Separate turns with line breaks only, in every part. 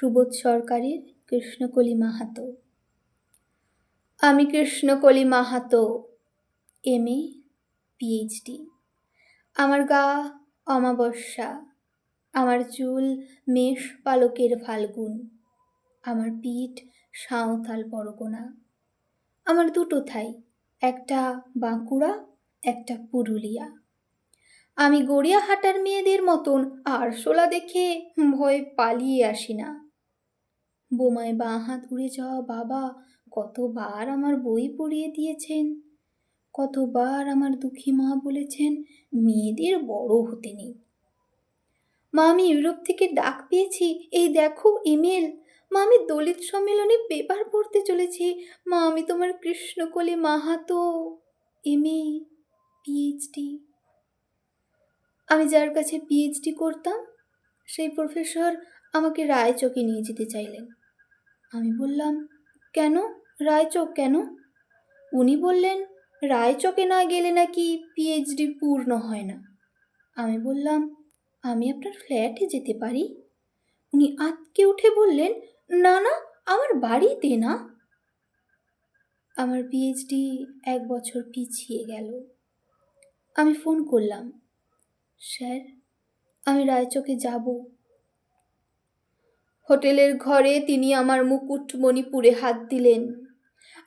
সুবোধ সরকারের কৃষ্ণকলি মাহাতো। আমি Krishnakoli Mahato, M A, PhD. আমার গা অমাবস্যা, আমার চুল মেষ পালকের ফাল্গুন, আমার পিঠ সাঁওতাল পরগনা। আমার দুটো থাই, একটা বাঁকুড়া, একটা পুরুলিয়া। আমি গড়িয়াহাটার মেয়েদের মতন আরশোলা দেখে ভয়ে পালিয়ে আসি না। বোমায় বাঁ হাত উড়ে যাওয়া বাবা কতবার আমার বই পড়িয়ে দিয়েছেন? কতবার আমার দুঃখী মা বলেছেন, মেয়েদের বড় হতে নেই। মা, আমি ইউরোপ থেকে ডাক পেয়েছি। এই দেখো, ইমেল। মা, আমি দলিত সম্মেলনে পেপার পড়তে চলেছি। মা, আমি তোমার Krishnakoli Mahato M A PhD আমি যার কাছে পিএইচডি করতাম, সেই প্রফেসর আমাকে রায়চকে নিয়ে যেতে চাইলেন। আমি বললাম, কেন? রায়চক কেন? উনি বললেন রায়চকে না গেলে নাকি পিএইচডি পূর্ণ হয় না। আমি বললাম, আমি আপনার ফ্ল্যাটে যেতে পারি? উনি আতকে উঠে বললেন, না না, আমার বাড়িতে না। আমার পিএইচডি এক বছর পিছিয়ে গেল। আমি ফোন করলাম, স্যার, আমি রায়চকে যাব। হোটেলের ঘরে তিনি আমার মুকুটমণিপুরে হাত দিলেন।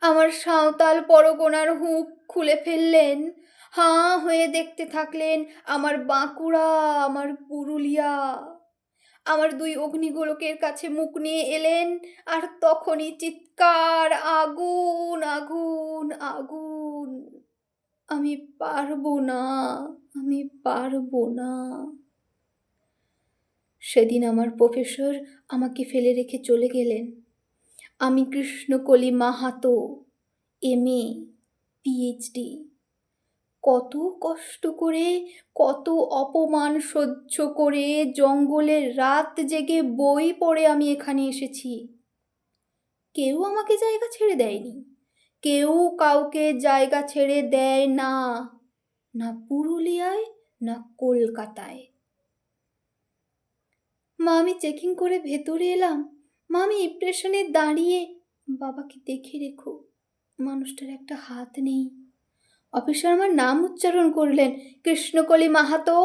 আমার সাঁওতাল পরগনার হুঁক খুলে ফেললেন। হাঁ হয়ে দেখতে থাকলেন আমার বাঁকুড়া, আমার পুরুলিয়া। আমার দুই অগ্নিগোলকের কাছে মুখ নিয়ে এলেন আর তখনই চিৎকার, আগুন আগুন আগুন, আমি পারব না, আমি পারব না। সেদিন আমার প্রফেসর আমাকে ফেলে রেখে চলে গেলেন। আমি Krishnakoli Mahato, M A PhD কত কষ্ট করে, কত অপমান সহ্য করে জঙ্গলের রাত জেগে বই পড়ে আমি এখানে এসেছি। কেউ আমাকে জায়গা ছেড়ে দেয়নি। কেউ কাউকে জায়গা ছেড়ে দেয় না না পুরুলিয়ায়, না কলকাতায়। মা, আমি চেকিং করে ভেতরে এলাম। মা, আমি ইমপ্রেশনে দাঁড়িয়ে বাবাকে দেখে রেখো, মানুষটার একটা হাত নেই। অফিসার আমার নাম উচ্চারণ করলেন, কৃষ্ণকলি মাহাতো!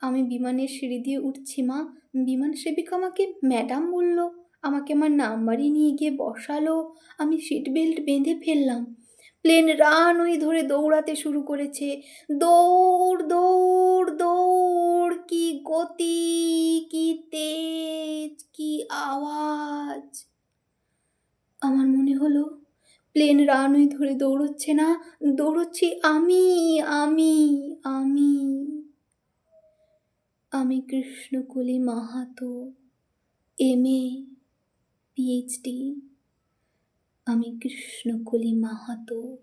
আমি বিমানের সিঁড়ি দিয়ে উঠছি, মা। বিমান সেবিকা আমাকে ম্যাডাম বলল, আমাকে আমার নাম্বারই নিয়ে গিয়ে বসালো। আমি সিট বেল্ট বেঁধে ফেললাম। প্লেন রানওয়ে ধরে দৌড়াতে শুরু করেছে। দৌড় দৌড় দৌড়, কি গতি কি তেজ কি আওয়াজ আমার মনে হলো প্লেন রানওয়ে ধরে দৌড়চ্ছে না, দৌড়চ্ছি আমি আমি আমি। আমি Krishnakoli Mahato, M A, PhD. আমি কৃষ্ণকুলি মাহাতো।